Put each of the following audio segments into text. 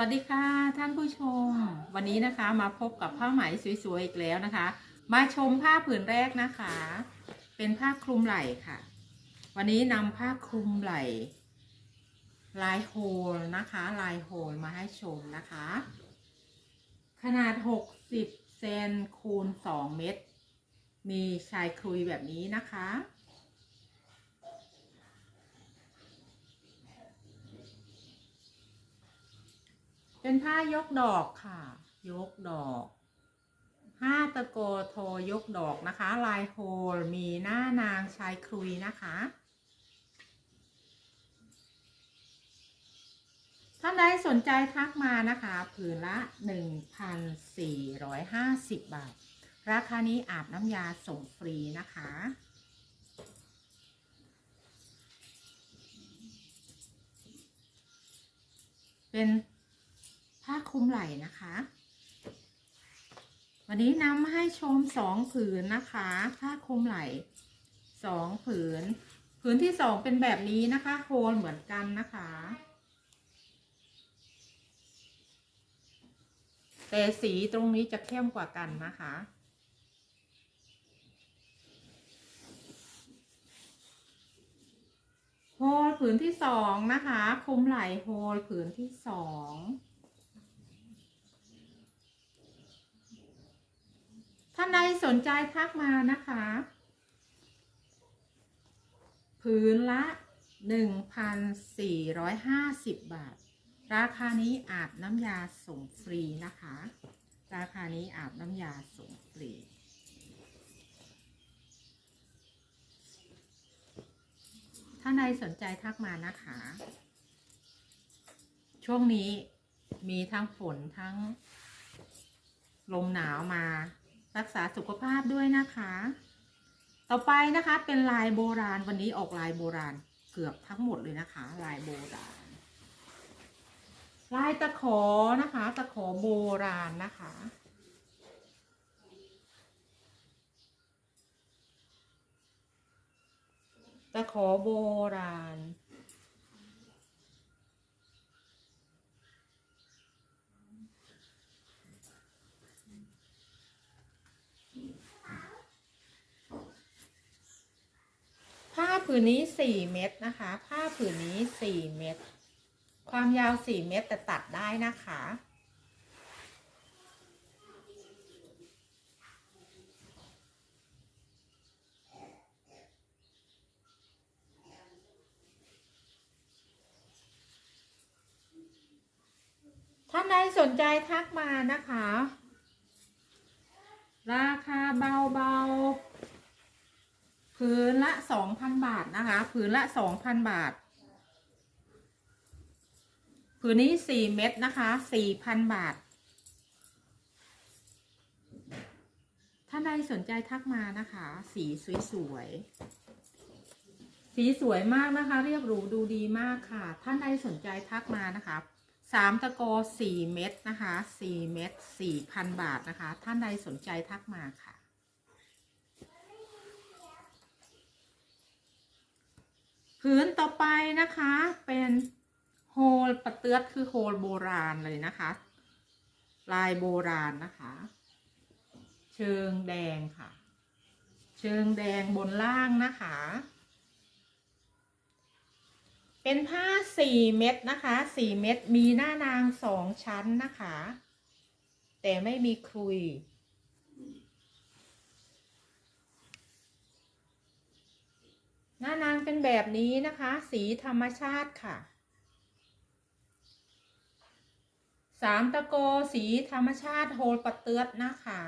วัสดีค่ะท่านผู้ชม วันนี้นะคะมาพบกับผ้าไหมสวยๆอีกแล้วนะคะ มาชมผ้าผืนแรกนะคะ เป็นผ้าคลุมไหล่ค่ะ วันนี้นำผ้าคลุมไหล่ ลายโฮลนะคะ ลายโฮลมาให้ชมนะคะ ขนาด 60เซนคูณ 2 เมตร มีชายคลุยแบบนี้นะคะ เป็นผ้ายกดอกค่ะ ยกดอกห้าตะโกโทยกดอกนะคะ ลายโฮลมีหน้านางชายครุยนะคะ ท่านใดสนใจทักมานะคะ ผืนละ 1,450 บาท ราคานี้อาบน้ำยาส่งฟรีนะคะเป็น คลุมไหล่นะคะ วันนี้นำมาให้ชมสองผืนนะคะ ผ้าคลุมไหล่สองผืน ผืนที่สองเป็นแบบนี้นะคะโฮลเหมือนกันนะคะ แต่สีตรงนี้จะเข้มกว่ากันนะคะโฮลผืนที่สองนะคะคลุมไหล่โฮลผืนที่สอง ท่านใดสนใจทักมานะคะ ผืนละ 1,450 บาท ราคานี้อาบน้ำยาส่งฟรีนะคะ ราคานี้อาบน้ำยาส่งฟรีถ้าใดสนใจทักมานะคะ ช่วงนี้มีทั้งฝนทั้งลมหนาวมา รักษาสุขภาพด้วยนะคะ ต่อไปนะคะเป็นลายโบราณวันนี้ออกลายโบราณเกือบทั้งหมดเลยนะคะ ลายโบราณ ลายตะขอนะคะ ตะขอโบราณนะคะตะขอโบราณ นนี้สี่เม็ดนะคะ ผ้าผืนนี้สี่เม็ดความยาวสี่เม็ดแต่ตัดได้นะคะ ท่านใดสนใจทักมานะคะ ราคาเบาๆ ผืนละสองพันบาทนะคะผืนละสองพันบาทผืนนี้สี่เม็ดนะคะสี่พันบาท ถ้าใดสนใจทักมานะคะ สีสวยๆ สีสวยมากนะคะ เรียบหรูดูดีมากค่ะ ท่านใดสนใจทักมานะคะสามตะโกสี่เม็ดนะคะสี่เม็ดสี่พันบาทนะคะ ท่านใดสนใจทักมาค่ะ ผืนต่อไปนะคะเป็นโฮลปะเตือดคือโฮลโบราณเลยนะคะ ลายโบราณนะคะ เชิงแดงค่ะ เชิงแดงบนล่างนะคะ เป็นผ้าสี่เม็ดนะคะสี่เม็ดมีหน้านางสองชั้นนะคะ แต่ไม่มีคลุย หน้านางเป็นแบบนี้นะคะ สีธรรมชาติค่ะสามตะโกสีธรรมชาติโฮลปะเตือดนะคะ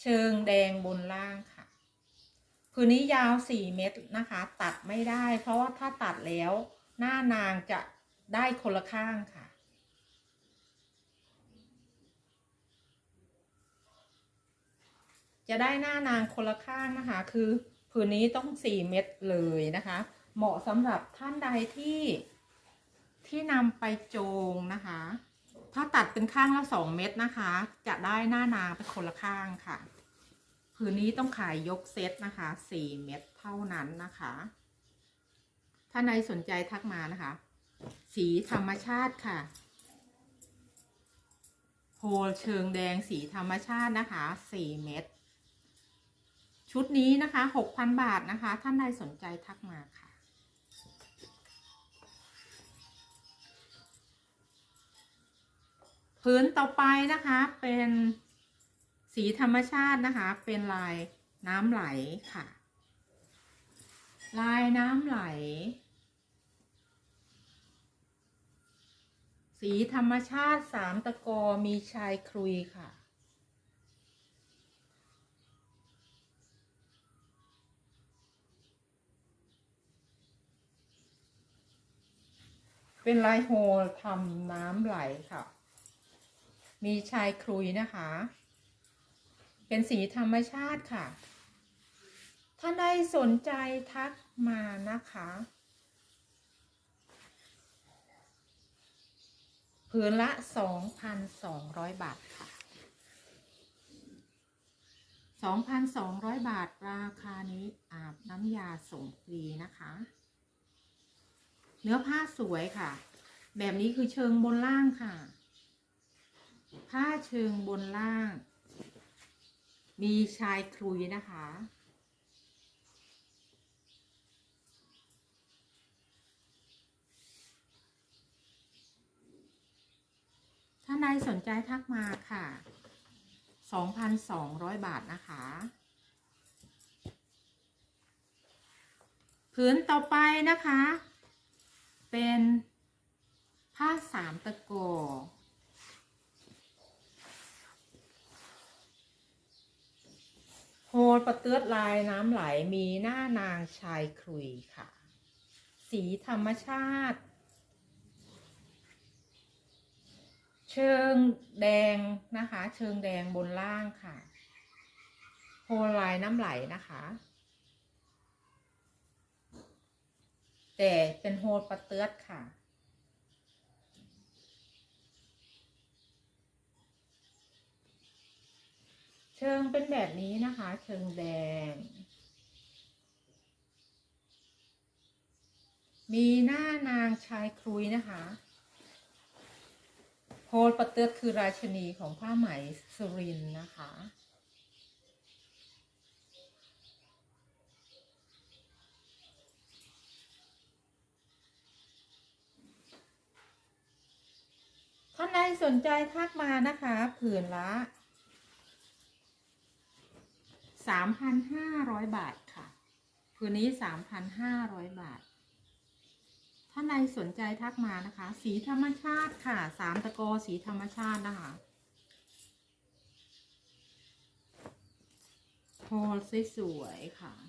เชิงแดงบนล่างค่ะผืนนี้ยาวสี่เมตรนะคะ ตัดไม่ได้ เพราะว่าถ้าตัดแล้ว หน้านางจะได้คนละข้างค่ะ จะได้หน้านางคนละข้างนะคะคือ ผืนนี้ต้องสี่เม็ดเลยนะคะ เหมาะสำหรับท่านใดที่ที่นำไปโจงนะคะ ถ้าตัดเป็นข้างละสองเม็ดนะคะ จะได้หน้านางเป็นคนละข้างค่ะผืนนี้ต้องขายยกเซตนะคะสี่เม็ดเท่านั้นนะคะ ถ้าใดสนใจทักมานะคะ สีธรรมชาติค่ะโพลเชิงแดงสีธรรมชาตินะคะ 4 เม็ด ชุดนี้นะคะ6,000บาทนะคะ ท่านใดสนใจทักมาค่ะพื้นต่อไปนะคะเป็นสีธรรมชาตินะคะ เป็นลายน้ำไหลค่ะ ลายน้ำไหล สีธรรมชาติสามตะกอมีชายครุยค่ะ เป็นลายโฮลทำน้ำไหลค่ะ มีชายครุยนะคะ เป็นสีธรรมชาติค่ะ ถ้าใดสนใจทักมานะคะผืนละ 2,200 บาทค่ะ 2,200 บาท ราคานี้อาบน้ำยาส่งฟรีนะคะ เนื้อผ้าสวยค่ะ แบบนี้คือเชิงบนล่างค่ะ ผ้าเชิงบนล่าง มีชายคลุยนะคะ ถ้านใดสนใจทักมาค่ะ 2,200 บาทนะคะผืนต่อไปนะคะ เป็นผ้าสามตะโกโฮลประเตือดลายน้ำไหลมีหน้านางชายครุยค่ะ สีธรรมชาติ เชิงแดงนะคะ เชิงแดงบนล่างค่ะโฮลลายน้ำไหลนะคะ แต่เป็นโฮลปะเตือดค่ะ เชิงเป็นแบบนี้นะคะ เชิงแดง มีหน้านางชายครุยนะคะโฮลปเตือดคือราชนีของผ้าไหมสุรินนะคะ ท่สนใจทักมานะคะ ผืนละ3,500บาทค่ะ ผืนนี้3,500บาท ท่านใดสนใจทักมานะคะ สีธรรมชาติค่ะสามตะโกสีธรรมชาตินะคะโทนสวยๆค่ะ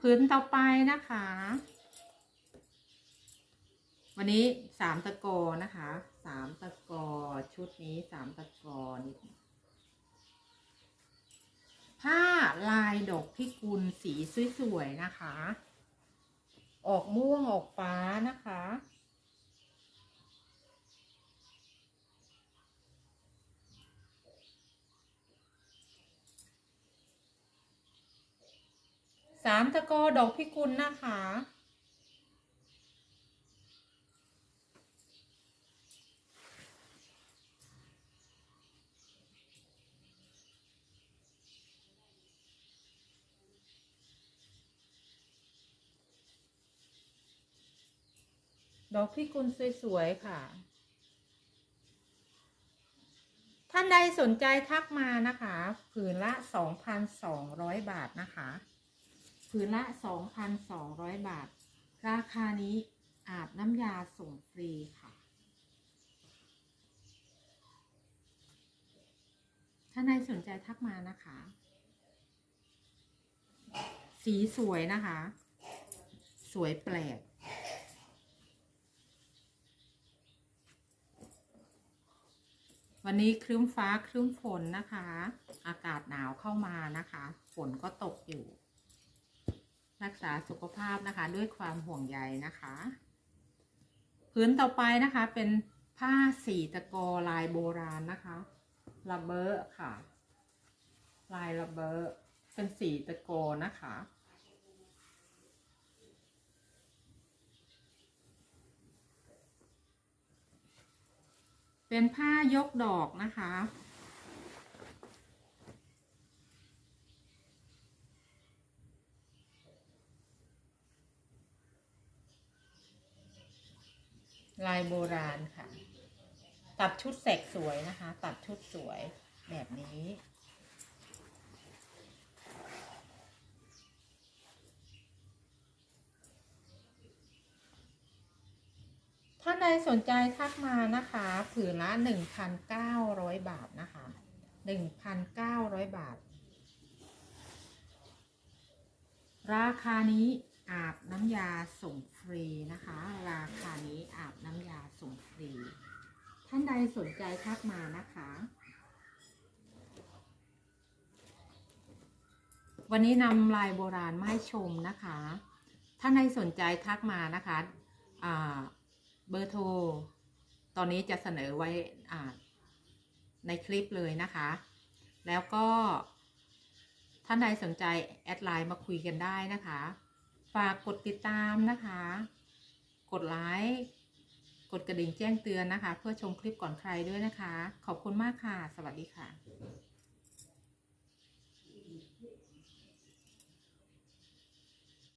พื้นต่อไปนะคะ วันนี้สามตะกอนะคะสามตะกอชุดนี้สามตะกอนิดหนึ่ผ้าลายดอกพิกุลสีสวยๆนะคะ ออกม่วงออกฟ้านะคะ สามตะกอดอกพิกุลนะคะ ดอกพิกุลสวยๆ ค่ะท่านใดสนใจทักมานะคะ ผืนละ 2,200 บาทนะคะ ผืนละ 2,200 บาท ราคานี้อาบน้ำยาส่งฟรีค่ะท่านใดสนใจทักมานะคะ สีสวยนะคะ สวยแปลกวันนี้ครึ้มฟ้าครึ้มฝนนะคะ อากาศหนาวเข้ามานะคะ ฝนก็ตกอยู่ รักษาสุขภาพนะคะ ด้วยความห่วงใยนะคะพื้นต่อไปนะคะเป็นผ้าสีตะกอลายโบราณนะคะระเบอร์ค่ะ ลายระเบอร์เป็นสีตะโกนะคะ เป็นผ้ายกดอกนะคะายโบราณค่ะ ตัดชุดแสกสวยนะคะ ตัดชุดสวยแบบนี้ท่านใดสนใจทักมานะคะ ผืนละ 1,900 บาทนะคะ 1,900 บาท ราคานี้อาบน้ำยาส่งฟรีนะคะ ราคานี้อาบน้ำยาส่งฟรี ท่านสนใจทักมานะคะ วันนี้นำลายโบราณมาให้ชมนะคะท่านใดสนใจทักมานะคะเบอร์โทร ตอนนี้จะเสนอไว้ในคลิปเลยนะคะ แล้วก็ท่านใดสนใจแอดไลน์มาคุยกันได้นะคะ ฝากกดติดตามนะคะ กดไลค์ กดกระดิ่งแจ้งเตือนนะคะ เพื่อชมคลิปก่อนใครด้วยนะคะ ขอบคุณมากค่ะ สวัสดีค่ะ